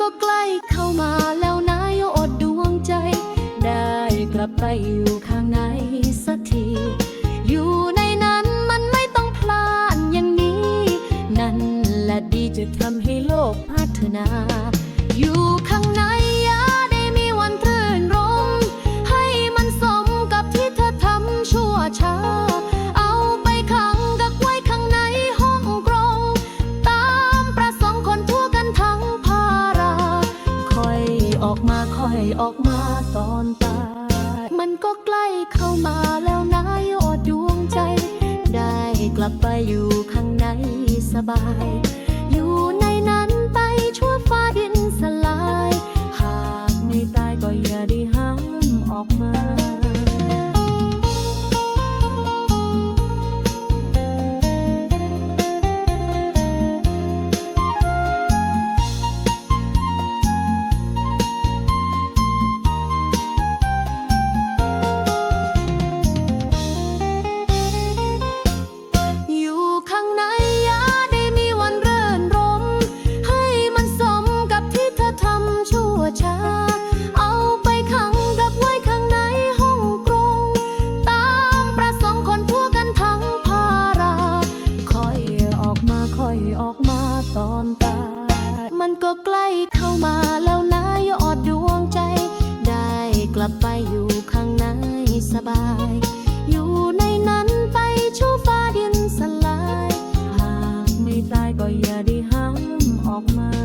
ก็ใกล้เข้ามาแล้วนายอดดวงใจ ได้กลับไปอยู่ข้างในสักที อยู่ในนั้นมันไม่ต้องพลาดอย่างนี้ นั่นแหละดีจะทำให้โลกพัฒนา อยู่ข้าง อออกมาค่อยออกมาตอนตายมันก็ใกล้เข้ามาแล้วนายอดดวงใจ ได้กลับไปอยู่ข้างในสบาย อยู่ในนั้นไปชั่วฟ้าดินสลาย หากไม่ตายก็อย่าได้ห้ามออกมา ออกมาค่อยออกมาตอนตาย มันก็ใกล้เข้ามาแล้วนะยอดดวงใจ ได้กลับไปอยู่ข้างในสบาย อยู่ในนั้นไปชั่วฟ้าดินสลาย หากไม่ตายก็อย่าได้ห้ามออกมา